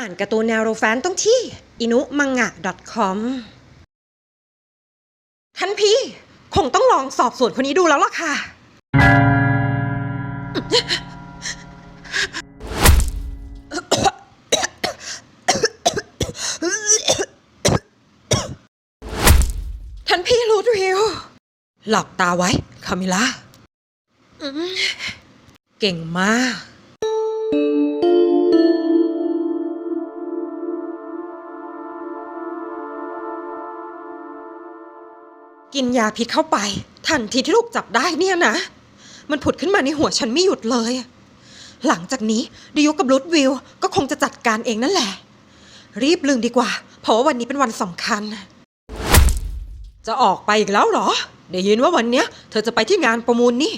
อ่านการ์ตูนแนวโรแฟนต้องที่อินุมังงะ .com ท่านพี่ คงต้องลองสอบสวนคนนี้ดูแล้วล่ะค่ะ ท่านพี่รูดวิว หลับตาไว้ คามิล่าอืมเก่งมาก กินยาพิษเข้าไป ทันทีที่ถูกจับได้เนี่ยนะ มันผุดขึ้นมาในหัวฉันไม่หยุดเลย หลังจากนี้ดิยุกับรูดวิวก็คงจะจัดการเองนั่นแหละ รีบลืมดีกว่า เพราะว่าวันนี้เป็นวันสำคัญ จะออกไปอีกแล้วเหรอ ได้ยินว่าวันเนี้ยเธอจะไปที่งานประมูลนี่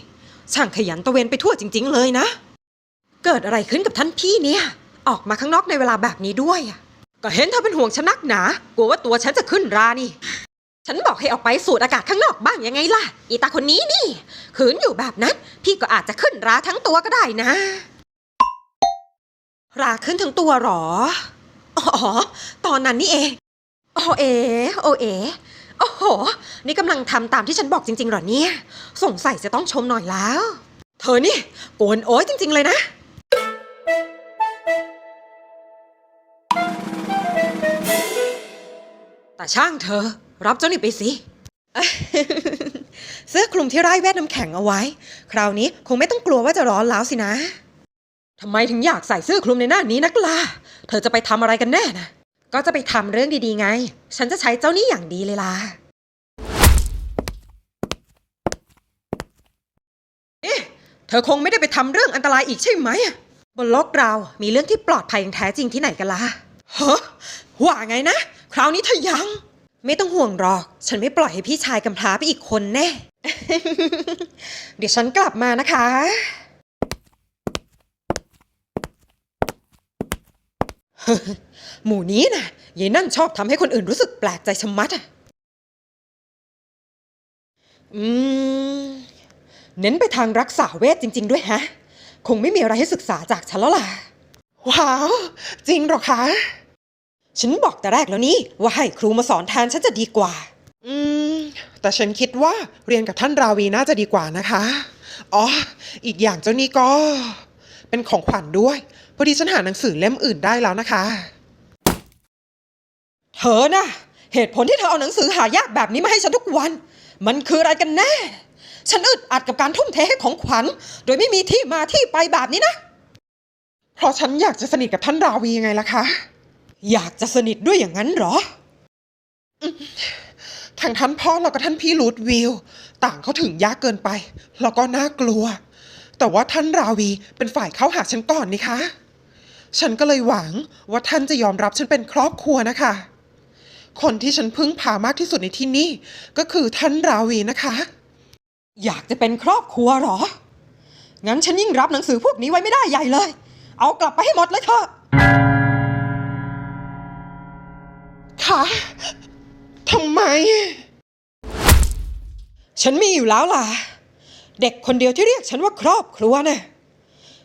ช่างขยันตะเวนไปทั่วจริง ๆ เลยนะ เกิดอะไรขึ้นกับท่านพี่เนี่ย ออกมาข้างนอกในเวลาแบบนี้ด้วย ก็เห็นเธอเป็นห่วงฉันนักหนา กลัวว่าตัวฉันจะขึ้นรานี่ ฉันบอกให้ออกไปสูดอากาศข้างนอกบ้างยังไงล่ะ อีตาคนนี้นี่ขืนอยู่แบบนั้น พี่ก็อาจจะขึ้นราทั้งตัวก็ได้นะ ราขึ้นทั้งตัวหรอ อ๋อ ตอนนั้นนี่เอง โอเอ โอเอ โอ้โห นี่กำลังทำตามที่ฉันบอกจริงๆหรอเนี่ย สงสัยจะต้องชมหน่อยแล้ว เธอนี่โกนโอ้ยจริง ๆ เลยนะแต่ช่างเธอ รับเจ้านี่ไปสิ เสื้อคลุมที่ไร้แวดน้ำแข็งเอาไว้ คราวนี้คงไม่ต้องกลัวว่าจะร้อนแล้วสินะทำไมถึงอยากใส่เสื้อคลุมในหน้านี้นักล่ะ เธอจะไปทำอะไรกันแน่นะ ก็จะไปทำเรื่องดีๆไง ฉันจะใช้เจ้านี่อย่างดีเลยล่ะเอ๊ะเธอคงไม่ได้ไปทำเรื่องอันตรายอีกใช่ไหม บนโลกเรามีเรื่องที่ปลอดภัยอย่างแท้จริงที่ไหนกันล่ะฮะว่าไงนะ คราวนี้เธอยัง ไม่ต้องห่วงหรอก ฉันไม่ปล่อยให้พี่ชายกำพร้าไปอีกคนแน่ เดี๋ยวฉันกลับมานะคะ หมู่นี้นะยายนั่นชอบทำให้คนอื่นรู้สึกแปลกใจชะมัดอะ อืม เน้นไปทางรักษาเวทจริง ๆ ด้วยฮะ คงไม่มีอะไรให้ศึกษาจากฉันแล้วล่ะ ว้าว จริงหรอคะ ฉันบอกแต่แรกแล้วนี่ว่าให้ครูมาสอนแทนฉันจะดีกว่า อืม แต่ฉันคิดว่าเรียนกับท่านราวีน่าจะดีกว่านะคะ อ๋อ อีกอย่างเจ้านี่ก็ เป็นของขวัญด้วย พอดีฉันหาหนังสือเล่มอื่นได้แล้วนะคะ เธอน่ะ เหตุผลที่เธอเอาหนังสือหายากแบบนี้มาให้ฉันทุกวัน มันคืออะไรกันแน่ ฉันอึดอัดกับการทุ่มเทให้ของขวัญ โดยไม่มีที่มาที่ไปแบบนี้นะ เพราะฉันอยากจะสนิทกับท่านราวียังไงล่ะคะ อยากจะสนิทด้วยอย่างนั้นเหรอทางท่านพ่อแล้วก็ท่านพี่รูดวิลต่างเขาถึงยากเกินไป แล้วก็น่ากลัว แต่ว่าท่านราวีเป็นฝ่ายเข้าหาฉันก่อนนี่คะ ฉันก็เลยหวังว่าท่านจะยอมรับฉันเป็นครอบครัวนะคะ คนที่ฉันพึ่งพามากที่สุดในที่นี่ ก็คือท่านราวีนะคะ อยากจะเป็นครอบครัวเหรอ งั้นฉันยิ่งรับหนังสือพวกนี้ไว้ไม่ได้ใหญ่เลย เอากลับไปให้หมดเลยเถอะค่ะำไม ฉันมีอยู่แล้วล่ะ เด็กคนเดียวที่เรียกฉันว่าครอบครัวน่ะ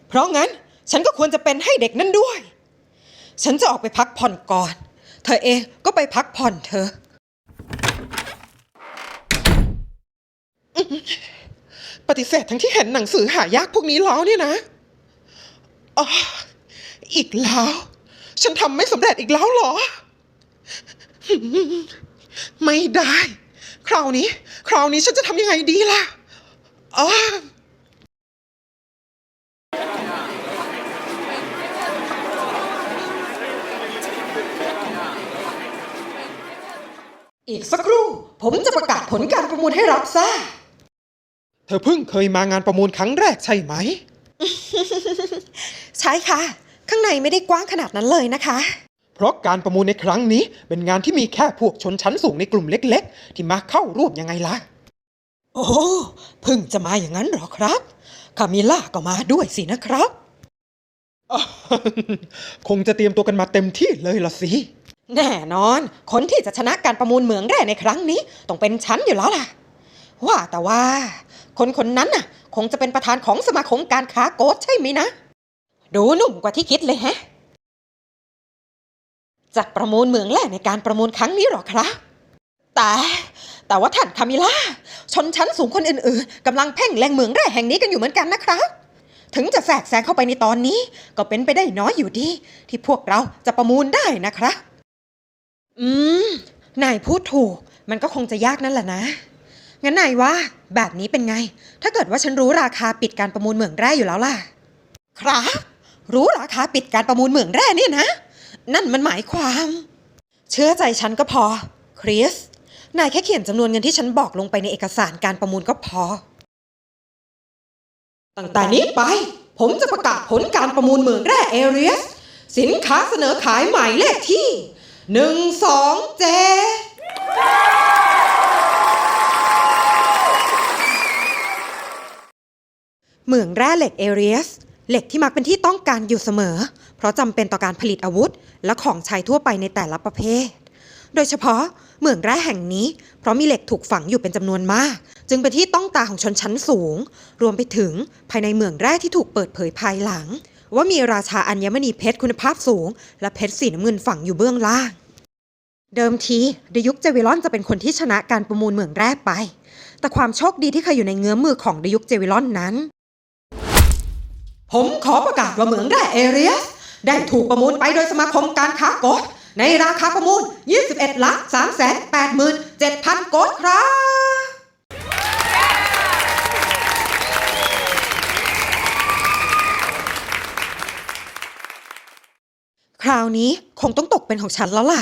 เพราะงั้นฉันก็ควรจะเป็นให้เด็กนั่นด้วย ฉันจะออกไปพักผ่อนก่อน เธอเองก็ไปพักผ่อนเธอะปฏิเสธทั้งที่เห็นหนังสือหายากพวกนี้แล้วเนี่ยนะอ๋ออีกแล้ว ฉันทำไม่สำเร็จอีกแล้วเหรอ ไม่ได้ คราวนี้ คราวนี้ฉันจะทำยังไงดีล่ะอ๋ออีกสักครู่ ผมจะประกาศผลการประมูลให้รับทราบ เธอเพิ่งเคยมางานประมูลครั้งแรกใช่ไหม ใช่ค่ะ ข้างในไม่ได้กว้างขนาดนั้นเลยนะคะเพ ราะการประมูลในครั้งนี้เป็นงานที่มีแค่พวกชนชั้นสูงในกลุ่มเล็ก ๆ ที่มาเข้าร่วมยังไงล่ะ โอ้เพิ่งจะมาอย่างนั้นเหรอครับคามิล่าก็มาด้วยสินะครับ คงจะเตรียมตัวกันมาเต็มที่เลยละสิ แน่นอน คนที่จะชนะการประมูลเหมืองแร่ในครั้งนี้ ต้องเป็นฉันอยู่แล้วล่ะ ว่าแต่ว่า คนคนนั้นน่ะ คงจะเป็นประธานของสมาคมการค้าโกดใช่ไหมนะ ดูหนุ่มกว่าที่คิดเลยแฮะ จัดประมูลเหมืองแร่ในการประมูลครั้งนี้หรอครับแต่แต่ว่าท่านคามิล่าชนชั้นสูงคนอื่นๆกำลังเพ่งแรงเหมืองแร่แห่งนี้กันอยู่เหมือนกันนะครับถึงจะแทรกแซงเข้าไปในตอนนี้ ก็เป็นไปได้น้อยอยู่ดี ที่พวกเราจะประมูลได้นะครับ อืม นายพูดถูก มันก็คงจะยากนั่นแหละนะ งั้นนายว่า แบบนี้เป็นไง ถ้าเกิดว่าฉันรู้ราคาปิดการประมูลเหมืองแร่อยู่แล้วล่ะ ครับ รู้ราคาปิดการประมูลเหมืองแร่เนี่ยนะ นั่นมันหมายความ เชื่อใจฉันก็พอ คริส นายแค่เขียนจำนวนเงินที่ฉันบอกลงไปในเอกสารการประมูลก็พอ ตั้งแต่นี้ไป ผมจะประกาศผลการประมูลเหมืองแร่เอเรียส สินค้าเสนอขายหมายเลขที่หนึ่งสองเจเหมืองแร่เหล็กเอเรียส เหล็กที่มักเป็นที่ต้องการอยู่เสมอ เพราะจำเป็นต่อการผลิตอาวุธ และของใช้ทั่วไปในแต่ละประเภท โดยเฉพาะเมืองแร่แห่งนี้ เพราะมีเหล็กถูกฝังอยู่เป็นจำนวนมาก จึงเป็นที่ต้องตาของชนชั้นสูง รวมไปถึงภายในเมืองแร่ที่ถูกเปิดเผยภายหลัง ว่ามีราชาอัญมณีเพชรคุณภาพสูง และเพชรสีน้ำเงินฝังอยู่เบื้องล่าง เดิมทีเดยุคเจวิลอนจะเป็นคนที่ชนะการประมูลเมืองแร่ไป แต่ความโชคดีที่เคยอยู่ในเงื้อมมือของเดยุคเจวิลอนนั้น ผมขอประกาศว่าเหมืองแร่เอเรียสได้ถูกประมูลไปโดยสมาคมการค้าโกดในราคาประมูล 21ล้าน3แสน8หมื่น7,000 โกดครับ คราวนี้คงต้องตกเป็นของฉันแล้วล่ะ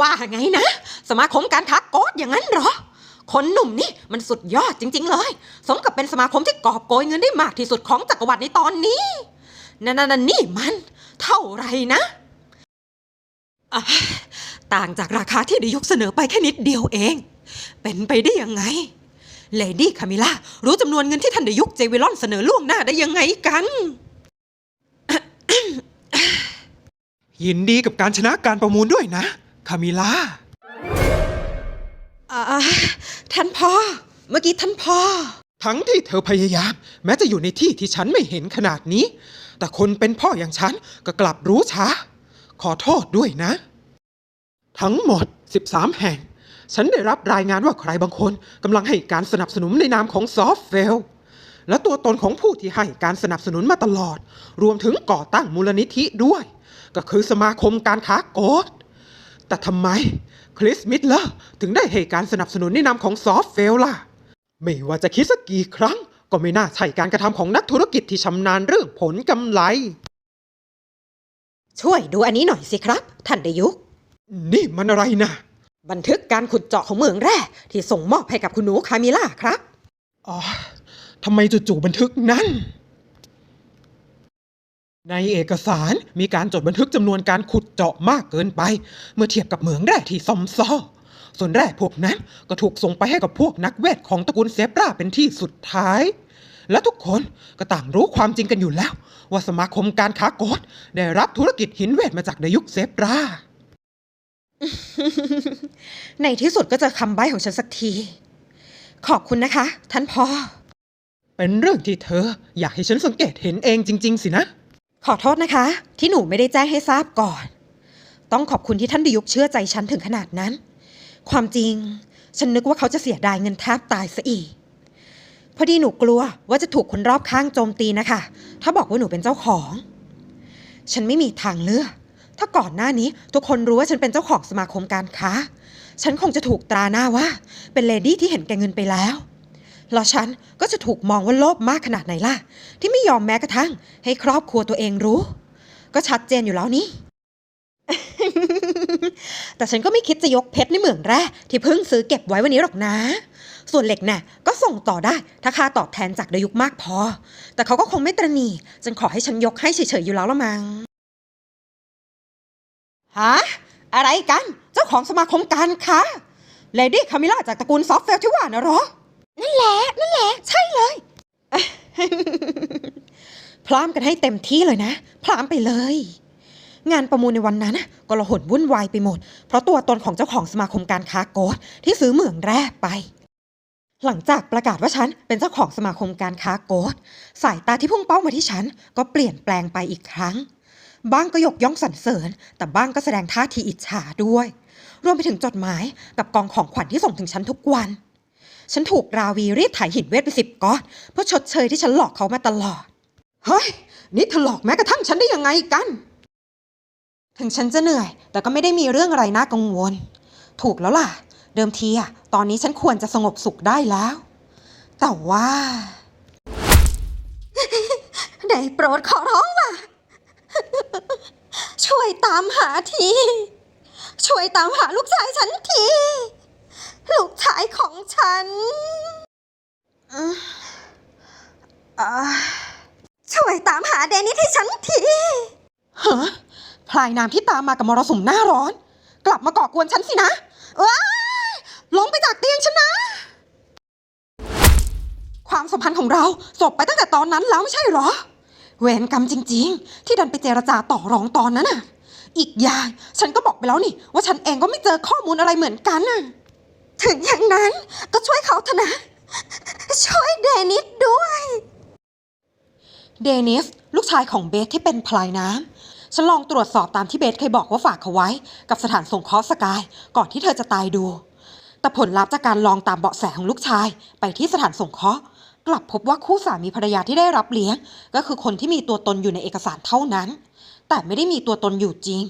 ว่าไงนะ สมาคมการค้าโกดอย่างนั้นเหรอ คนหนุ่มนี่มันสุดยอดจริง ๆ เลย สมกับเป็นสมาคมที่กอบโกยเงินได้มากที่สุดของจักรวรรดิในตอนนี้นั่นนนี่มัน เท่าไหรนะอะต่างจากราคาที่ดยุกเสนอไปแค่นิดเดียวเอง เป็นไปได้ยังไง เลดี้คามิล่ารู้จำนวนเงินที่ท่านดยุกเจวิลอนเสนอล่วงหน้าได้ยังไงกัน ยินดีกับการชนะการประมูลด้วยนะ คามิลาอ่า ท่านพ่อ เมื่อกี้ท่านพ่อ ทั้งที่เธอพยายาม แม้จะอยู่ในที่ที่ฉันไม่เห็นขนาดนี้ แต่คนเป็นพ่ออย่างฉันก็กลับรู้ช้า ขอโทษด้วยนะ ทั้งหมด 13 แห่ง ฉันได้รับรายงานว่าใครบางคนกำลังให้การสนับสนุนในนามของซอฟเฟลและตัวตนของผู้ที่ให้การสนับสนุนมาตลอด รวมถึงก่อตั้งมูลนิธิด้วย ก็คือสมาคมการค้าโกดแต่ทำไม คริสมิดเลอร์ถึงได้ให้การสนับสนุนในนามของซอฟเฟลล่ะ ไม่ว่าจะคิดสักกี่ครั้ง ก็ไม่น่าใช่การกระทำของนักธุรกิจที่ชำนาญเรื่องผลกำไร ช่วยดูอันนี้หน่อยสิครับ ท่านดยุก นี่มันอะไรนะ บันทึกการขุดเจาะของเหมืองแร่ที่ส่งมอบให้กับคุณหนูคามิล่าครับ อ๋อทำไมจู่ๆบันทึกนั้น ในเอกสารมีการจดบันทึกจำนวนการขุดเจาะมากเกินไป เมื่อเทียบกับเหมืองแร่ที่ซอมซ่อส่วนแร่พวกนั้นก็ถูกส่งไปให้กับพวกนักเวทของตระกูลเซบราเป็นที่สุดท้าย และทุกคนก็ต่างรู้ความจริงกันอยู่แล้ว ว่าสมาคมการค้าโกดได้รับธุรกิจหินเวทมาจากในยุคเซบรา ในที่สุดก็เจอคำใบ้ของฉันสักที ขอบคุณนะคะ ท่านพ่อ เป็นเรื่องที่เธออยากให้ฉันสังเกตเห็นเองจริง ๆ สินะ ขอโทษนะคะ ที่หนูไม่ได้แจ้งให้ทราบก่อน ต้องขอบคุณที่ท่านดยุกเชื่อใจฉันถึงขนาดนั้น ความจริง ฉันนึกว่าเขาจะเสียดายเงินแทบตายซะอีก พอดีหนูกลัวว่าจะถูกคนรอบข้างโจมตีนะคะ ถ้าบอกว่าหนูเป็นเจ้าของ ฉันไม่มีทางเลือก ถ้าก่อนหน้านี้ทุกคนรู้ว่าฉันเป็นเจ้าของสมาคมการค้า ฉันคงจะถูกตราหน้าว่า เป็นเลดี้ที่เห็นแก่เงินไปแล้ว แล้วฉันก็จะถูกมองว่าโลภมากขนาดไหนล่ะ ที่ไม่ยอมแม้กระทั่ง ให้ครอบครัวตัวเองรู้ ก็ชัดเจนอยู่แล้วนี่ แต่ฉันก็ไม่คิดจะยกเพชรในเหมืองแร่ที่เพิ่งซื้อเก็บไว้วันนี้หรอกนะ ส่วนเหล็กน่ะก็ส่งต่อได้ ถ้าค่าตอบแทนจากดยุกมากพอ แต่เขาก็คงไม่ตรณีจนขอให้ฉันยกให้เฉยๆอยู่แล้วละมัง้งฮะอะไรกัน เจ้าของสมาคมการค้าเลดี้คามิล่าจากตระกูลซอฟต์แวร์ที่ว่านะหรอ นั่นแหละ นั่นแหละ ใช่เลย พร้อมกันให้เต็มที่เลยนะ พร้อมไปเลย งานประมูลในวันนั้นน่ะก็ระหนวุ่นวายไปหมด เพราะตัวตนของเจ้าของสมาคมการค้าโกดที่ซื้อเหมืองแร่ไป หลังจากประกาศว่าฉันเป็นเจ้าของสมาคมการค้าโกดสายตาที่พุ่งเป้ามาที่ฉันก็เปลี่ยนแปลงไปอีกครั้งบ้างก็ยกย่องสรรเสริญ แต่บ้างก็แสดงท่าทีอิจฉาด้วย รวมไปถึงจดหมายกับกองของขวัญที่ส่งถึงฉันทุกวัน ฉันถูกราวีรีดถ่ายหินเวทไปสิบก้อนเพื่อชดเชยที่ฉันหลอกเขามาตลอด เฮ้ย นี่เธอหลอกแม้กระทั่งฉันได้ยังไงกัน ถึงฉันจะเหนื่อย แต่ก็ไม่ได้มีเรื่องอะไรน่ากังวล ถูกแล้วล่ะ เดิมทีอะตอนนี้ฉันควรจะสงบสุขได้แล้ว แต่ว่าได้โปรดขอร้องล่ะ ช่วยตามหาที ช่วยตามหาลูกชายฉันที ลูกชายของฉันอืมอ่าช่วยตามหาเดนิสให้ฉันที ฮะพลายน้ำที่ตามมากับมรสุมหน้าร้อน กลับมาก่อกวนฉันสินะว้ายลงไปจากเตียงฉันนะ ความสัมพันธ์ของเราจบไปตั้งแต่ตอนนั้นแล้วไม่ใช่เหรอ เวรกรรมจริง ๆ ที่ดันไปเจรจาต่อรองตอนนั้นน่ะ อีกอย่างฉันก็บอกไปแล้วนี่ ว่าฉันเองก็ไม่เจอข้อมูลอะไรเหมือนกันน่ะ ถึงอย่างนั้นก็ช่วยเขาเถอะนะ ช่วยเดนิสด้วย เดนิส ลูกชายของเบสที่เป็นพลายน้ำฉันลองตรวจสอบตามที่เบสเคยบอกว่าฝากเขาไว้ กับสถานสงเคราะห์สกาย ก่อนที่เธอจะตายดู แต่ผลลัพธ์จากการลองตามเบาะแสของลูกชาย ไปที่สถานสงเคราะห์กลับพบว่าคู่สามีภรรยาที่ได้รับเลี้ยง ก็คือคนที่มีตัวตนอยู่ในเอกสารเท่านั้น แต่ไม่ได้มีตัวตนอยู่จริง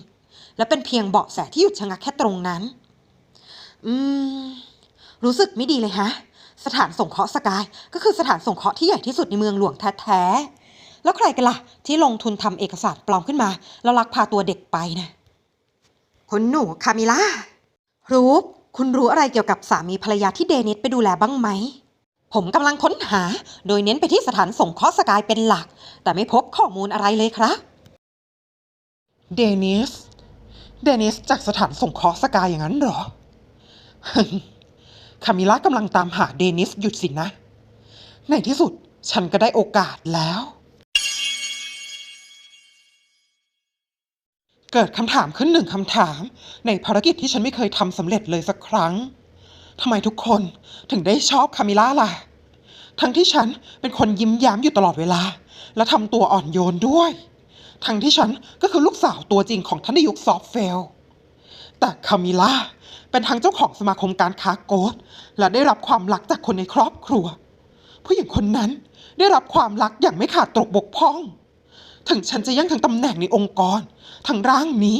และเป็นเพียงเบาะแสที่หยุดชะงักแค่ตรงนั้น อืม รู้สึกไม่ดีเลยฮะ สถานสงเคราะห์สกาย ก็คือสถานสงเคราะห์ที่ใหญ่ที่สุดในเมืองหลวงแท้ๆ แล้วใครกันล่ะ ที่ลงทุนทำเอกสารปลอมขึ้นมา แล้วลักพาตัวเด็กไปนะคุณหนูคามิล่ารูปคุณรู้อะไรเกี่ยวกับสามีภรรยาที่เดนิสไปดูแลบ้างไหม ผมกำลังค้นหา โดยเน้นไปที่สถานสงเคราะห์สกายเป็นหลัก แต่ไม่พบข้อมูลอะไรเลยครับ เดนิส เดนิสจากสถานสงเคราะห์สกายอย่างนั้นเหรอ คามิล่ากำลังตามหาเดนิสหยุดสินะ ในที่สุดฉันก็ได้โอกาสแล้ว เกิดคำถามขึ้นหนึ่งคำถาม ในภารกิจที่ฉันไม่เคยทำสำเร็จเลยสักครั้งทำไมทุกคนถึงได้ชอบคามิล่าล่ะ ทั้งที่ฉันเป็นคนยิ้มแย้มอยู่ตลอดเวลา และทำตัวอ่อนโยนด้วย ทั้งที่ฉันก็คือลูกสาวตัวจริงของท่านนายกซอฟเฟล แต่คามิล่าเป็นทั้งเจ้าของสมาคมการค้าโกดและได้รับความรักจากคนในครอบครัว ผู้หญิงคนนั้นได้รับความรักอย่างไม่ขาดตกบกพร่อง ถึงฉันจะยั่งทั้งตำแหน่งในองค์กร ทั้งร่างนี้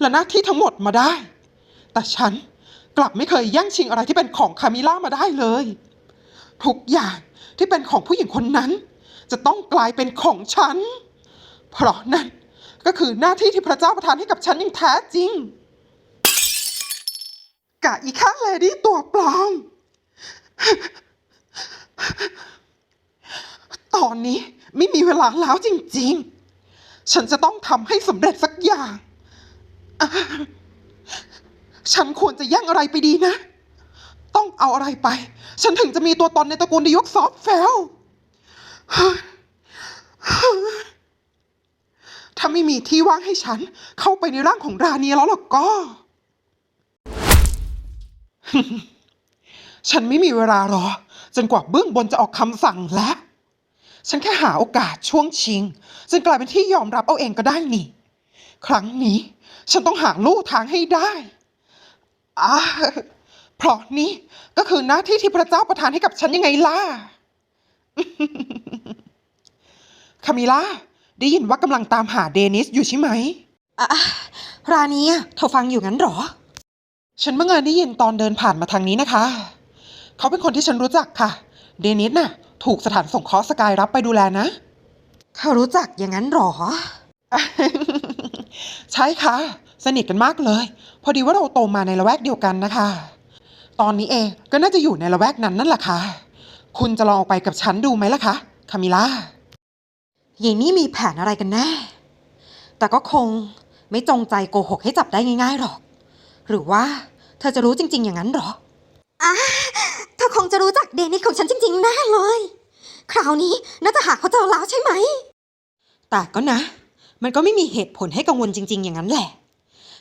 และหน้าที่ทั้งหมดมาได้ แต่ฉันกลับไม่เคยแย่งชิงอะไรที่เป็นของคามิล่ามาได้เลย ทุกอย่างที่เป็นของผู้หญิงคนนั้น จะต้องกลายเป็นของฉัน เพราะนั่นก็คือหน้าที่ที่พระเจ้าประทานให้กับฉันอย่างแท้จริง กะอีข้างเลดี้ตัวปลอม ตอนนี้ไม่มีเวลาแล้วจริง ๆ ฉันจะต้องทำให้สำเร็จสักอย่าง ฉันควรจะแย่งอะไรไปดีนะ ต้องเอาอะไรไป ฉันถึงจะมีตัวตนในตระกูลนายกซอฟแฟลถ้าไม่มีที่ว่างให้ฉัน เข้าไปในร่างของราเนียแล้วล่ะก็ ฉันไม่มีเวลารอ จนกว่าเบื้องบนจะออกคำสั่งแล้วฉันแค่หาโอกาสช่วงชิง จนกลายเป็นที่ยอมรับเอาเองก็ได้นี่ ครั้งนี้ ฉันต้องหาลู่ทางให้ได้อ่าเพราะนี่ก็คือหน้าที่ที่พระเจ้าประทานให้กับฉันยังไงล่ะคามิล่าได้ยินว่ากำลังตามหาเดนิสอยู่ใช่ไหมอะรานีอะเธอฟังอยู่งั้นหรอ ฉันเมื่อเงินได้ยินตอนเดินผ่านมาทางนี้นะคะ เขาเป็นคนที่ฉันรู้จักค่ะ เดนิสน่ะ ถูกสถานสงเคราะห์สกายรับไปดูแลนะเธอรู้จักอย่างนั้นเหรอ ใช่ค่ะ สนิทกันมากเลย พอดีว่าเราโตมาในละแวกเดียวกันนะคะ ตอนนี้เองก็น่าจะอยู่ในละแวกนั้นนั่นแหละค่ะ คุณจะลองออกไปกับฉันดูไหมล่ะคะคามิล่ายายนี่มีแผนอะไรกันแน่ แต่ก็คงไม่จงใจโกหกให้จับได้ง่ายๆหรอก หรือว่า เธอจะรู้จริง ๆ อย่างนั้นเหรออะเธอคงจะรู้จักเดนิสของฉันจริงๆแน่เลย คราวนี้น่าจะหาเขาเจอแล้วใช่ไหม แต่ก็นะ มันก็ไม่มีเหตุผลให้กังวลจริง ๆ อย่างนั้นแหละ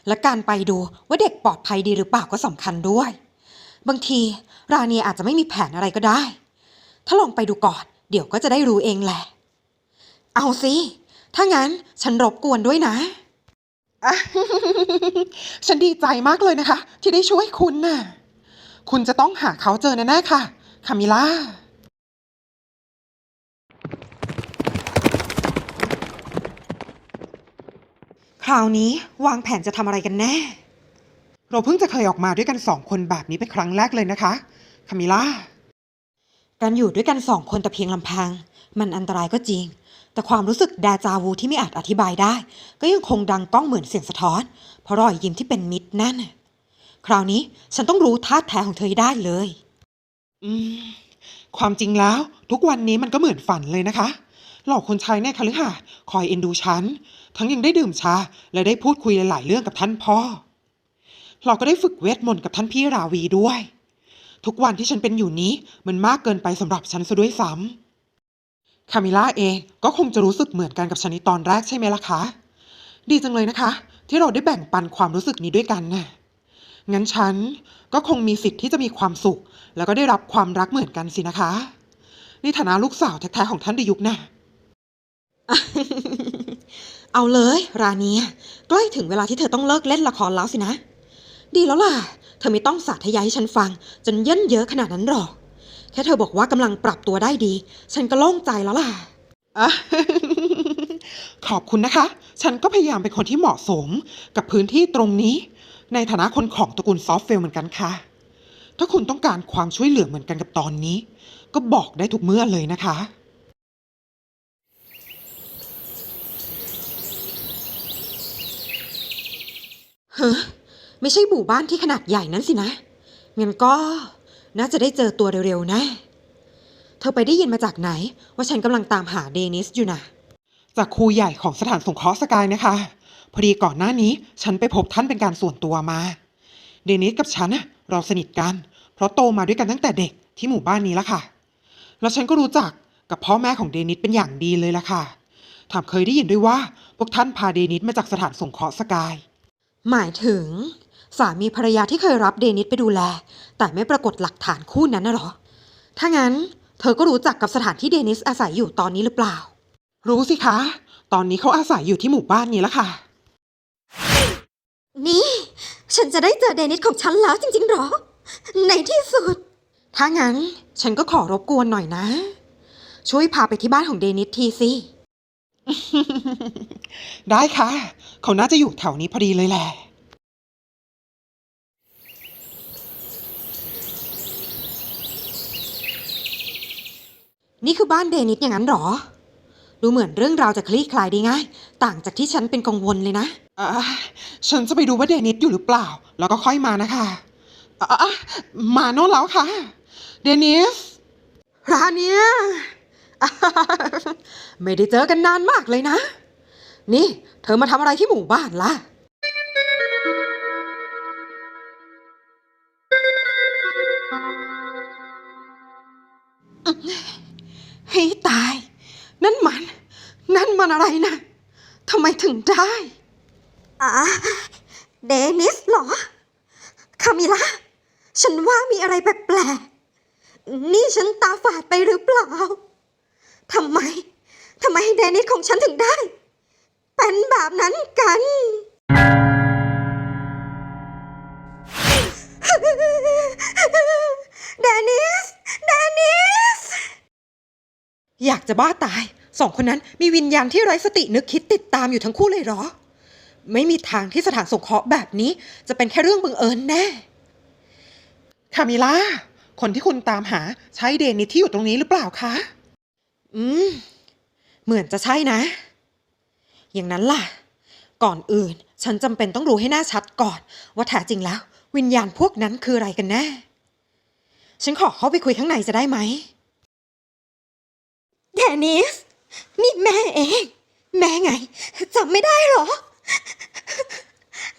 และการไปดูว่าเด็กปลอดภัยดีหรือเปล่าก็สำคัญด้วย บางทีราเนียอาจจะไม่มีแผนอะไรก็ได้ ถ้าลองไปดูก่อน เดี๋ยวก็จะได้รู้เองแหละ เอาสิ ถ้างั้นฉันรบกวนด้วยนะอะ ฉันดีใจมากเลยนะคะ ที่ได้ช่วยคุณน่ะ คุณจะต้องหาเขาเจอแน่ๆค่ะ คามิล่า คราวนี้วางแผนจะทำอะไรกันแน่ เราเพิ่งจะเคยออกมาด้วยกันสองคนแบบนี้เป็นครั้งแรกเลยนะคะ คามิล่า การอยู่ด้วยกันสองคนแต่เพียงลำพัง มันอันตรายก็จริง แต่ความรู้สึกดาจาวูที่ไม่อาจอธิบายได้ ก็ยังคงดังก้องเหมือนเสียงสะท้อน เพราะรอยยิ้มที่เป็นมิตรนั่น คราวนี้ฉันต้องรู้ท่าแท้ของเธอได้เลย อืม ความจริงแล้ว ทุกวันนี้มันก็เหมือนฝันเลยนะคะ หลอกคนใช้ในคฤหาสน์คอยเอ็นดูฉัน ทั้งยังได้ดื่มชา และได้พูดคุยหลาย ๆ เรื่องกับท่านพ่อ เราก็ได้ฝึกเวทมนต์กับท่านพี่ราวีด้วย ทุกวันที่ฉันเป็นอยู่นี้มันมากเกินไปสำหรับฉันซะด้วยซ้ำ คามิล่าเองก็คงจะรู้สึกเหมือนกันกับฉันในตอนแรกใช่ไหมล่ะคะ ดีจังเลยนะคะ ที่เราได้แบ่งปันความรู้สึกนี้ด้วยกันน่ะงั้นฉันก็คงมีสิทธิ์ที่จะมีความสุข แล้วก็ได้รับความรักเหมือนกันสินะคะในฐานะลูกสาวแท้ๆของท่านดยุกน่ะเอาเลยราเนียใกล้ถึงเวลาที่เธอต้องเลิกเล่นละครแล้วสินะ ดีแล้วล่ะ เธอไม่ต้องสาธยายให้ฉันฟัง จนเย่นเยอะขนาดนั้นหรอก แค่เธอบอกว่ากำลังปรับตัวได้ดี ฉันก็โล่งใจแล้วล่ะอะขอบคุณนะคะ ฉันก็พยายามเป็นคนที่เหมาะสมกับพื้นที่ตรงนี้ ในฐานะคนของตระกูลซอฟต์เฟลเหมือนกันค่ะ ถ้าคุณต้องการความช่วยเหลือเหมือนกันกับตอนนี้ ก็บอกได้ทุกเมื่อเลยนะคะเฮ้ไม่ใช่หมู่บ้านที่ขนาดใหญ่นั้นสินะงั้นก็ น่าจะได้เจอตัวเร็วๆนะ เธอไปได้ยินมาจากไหน ว่าฉันกำลังตามหาเดนิสอยู่นะ จากครูใหญ่ของสถานสงเคราะห์สกายนะคะ พอดีก่อนหน้านี้ฉันไปพบท่านเป็นการส่วนตัวมา เดนิสกับฉันน่ะเราสนิทกัน เพราะโตมาด้วยกันตั้งแต่เด็กที่หมู่บ้านนี้ละค่ะ แล้วฉันก็รู้จักกับพ่อแม่ของเดนิสเป็นอย่างดีเลยละค่ะถามเคยได้ยินด้วยว่า พวกท่านพาเดนิสมาจากสถานสงเคราะห์สกาย หมายถึง สามีภรรยาที่เคยรับเดนิสไปดูแล แต่ไม่ปรากฏหลักฐานคู่นั้นน่ะเหรอ ถ้างั้น เธอก็รู้จักกับสถานที่เดนิสอาศัยอยู่ตอนนี้หรือเปล่า รู้สิคะ ตอนนี้เขาอาศัยอยู่ที่หมู่บ้านนี้ละค่ะ นี่ ฉันจะได้เจอเดนิสของฉันแล้วจริงๆหรอ ในที่สุด ถ้างั้นฉันก็ขอรบกวนหน่อยนะ ช่วยพาไปที่บ้านของเดนิสทีสิได้ค่ะ เขาน่าจะอยู่แถวนี้พอดีเลยแหละ นี่คือบ้านเดนิสอย่างนั้นหรอ ดูเหมือนเรื่องราวจะคลี่คลายได้ง่าย ต่างจากที่ฉันเป็นกังวลเลยนะอ่าฉันจะไปดูว่าเดนิสอยู่หรือเปล่า แล้วก็ค่อยมานะคะอ่าอะมาโน่นแล้วค่ะ เดนิสราเนียไม่ได้เจอกันนานมากเลยนะ นี่ เธอมาทำอะไรที่หมู่บ้านล่ะ ให้ตาย นั่นมัน นั่นมันอะไรนะทำไมถึงได้อ่าเดนิสเหรอ คามิล่า ฉันว่ามีอะไรแปลกๆ นี่ฉันตาฝาดไปหรือเปล่าทำไมทำไมเดนิสของฉันถึงได้ เป็นแบบนั้นกัน เดนิส เดนิส อยากจะบ้าตาย สองคนนั้นมีวิญญาณที่ไร้สตินึกคิดติดตามอยู่ทั้งคู่เลยเหรอ ไม่มีทางที่สถานสงเคราะห์แบบนี้จะเป็นแค่เรื่องบังเอิญแน่คามิล่า คนที่คุณตามหาใช่เดนิสที่อยู่ตรงนี้หรือเปล่าคะ อืม เหมือนจะใช่นะ อย่างนั้นล่ะ ก่อนอื่น ฉันจำเป็นต้องรู้ให้แน่ชัดก่อน ว่าแท้จริงแล้ว วิญญาณพวกนั้นคืออะไรกันแน่ ฉันขอเข้าไปคุยข้างในจะได้ไหม ดนิส นี่แม่เอง แม่ไงจำไม่ได้เหรอ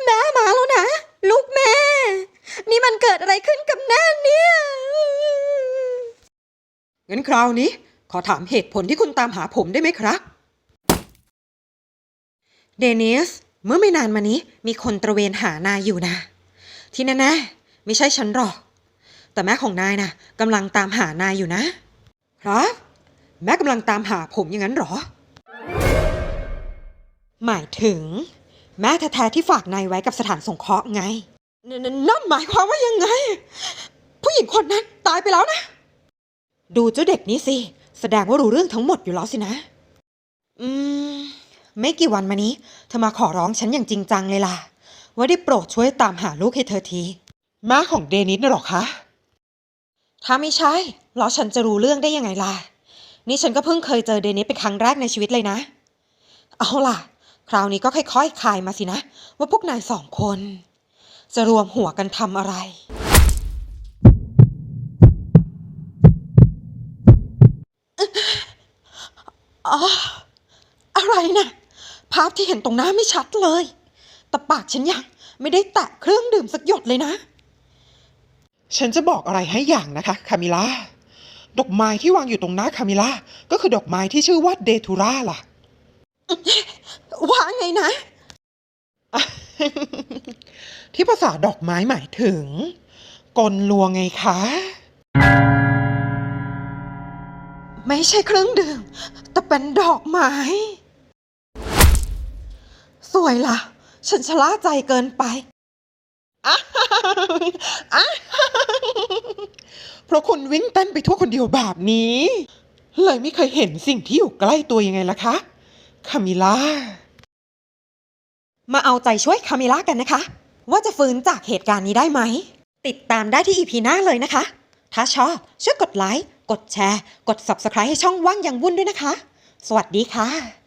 แม่มาแล้วนะ ลูกแม่ นี่มันเกิดอะไรขึ้นกับแน่เนี่ยงั้นคราวนี้ ขอถามเหตุผลที่คุณตามหาผมได้ไหมครับ เดนิส เมื่อไม่นานมานี้ มีคนตระเวนหานายอยู่นะ ที่แน่ๆไม่ใช่ฉันหรอก แต่แม่ของนายนะกำลังตามหานายอยู่นะ ครับ แม่กำลังตามหาผมอย่างนั้นเหรอ หมายถึง แม่แท้ๆที่ฝากนายไว้กับสถานสงเคราะห์ไงนนนั่นหมายความว่ายังไง ผู้หญิงคนนั้นตายไปแล้วนะ ดูเจ้าเด็กนี้สิ แสดงว่ารู้เรื่องทั้งหมดอยู่แล้วสินะ อืม ไม่กี่วันมานี้เธอมาขอร้องฉันอย่างจริงจังเลยล่ะ ว่าได้โปรดช่วยตามหาลูกให้เธอทีม้าของเดนิสน่ะเหรอคะ ถ้าไม่ใช่แล้วฉันจะรู้เรื่องได้ยังไงล่ะ นี่ฉันก็เพิ่งเคยเจอเดนิสเป็นครั้งแรกในชีวิตเลยนะ เอาล่ะ คราวนี้ก็ค่อยๆคลายมาสินะ ว่าพวกนายสองคน จะรวมหัวกันทำอะไรอ๋ออะไรนะภาพที่เห็นตรงหน้าไม่ชัดเลย แต่ปากฉันยังไม่ได้แตะเครื่องดื่มสักหยดเลยนะ ฉันจะบอกอะไรให้อย่างนะคะ คามิลา ดอกไม้ที่วางอยู่ตรงหน้าคามิลาก็คือดอกไม้ที่ชื่อว่าเดทูราล่ะ ว่าไงนะ ที่ภาษาดอกไม้หมายถึง กลลวงไงคะ ไม่ใช่เครื่องดื่ม แต่เป็นดอกไม้ สวยล่ะ ฉันชะล่าใจเกินไป เพราะคุณวิ่งเต้นไปทั่วคนเดียวแบบนี้ เลยไม่เคยเห็นสิ่งที่อยู่ใกล้ตัวยังไงล่ะคะ คามิล่า มาเอาใจช่วยคามิล่ากันนะคะ ว่าจะฟื้นจากเหตุการณ์นี้ได้ไหม ติดตามได้ที่อีพีหน้าเลยนะคะ ถ้าชอบ ช่วยกดไลค์ กดแชร์ กด Subscribe ให้ช่องว่างยังวุ่นด้วยนะคะ สวัสดีค่ะ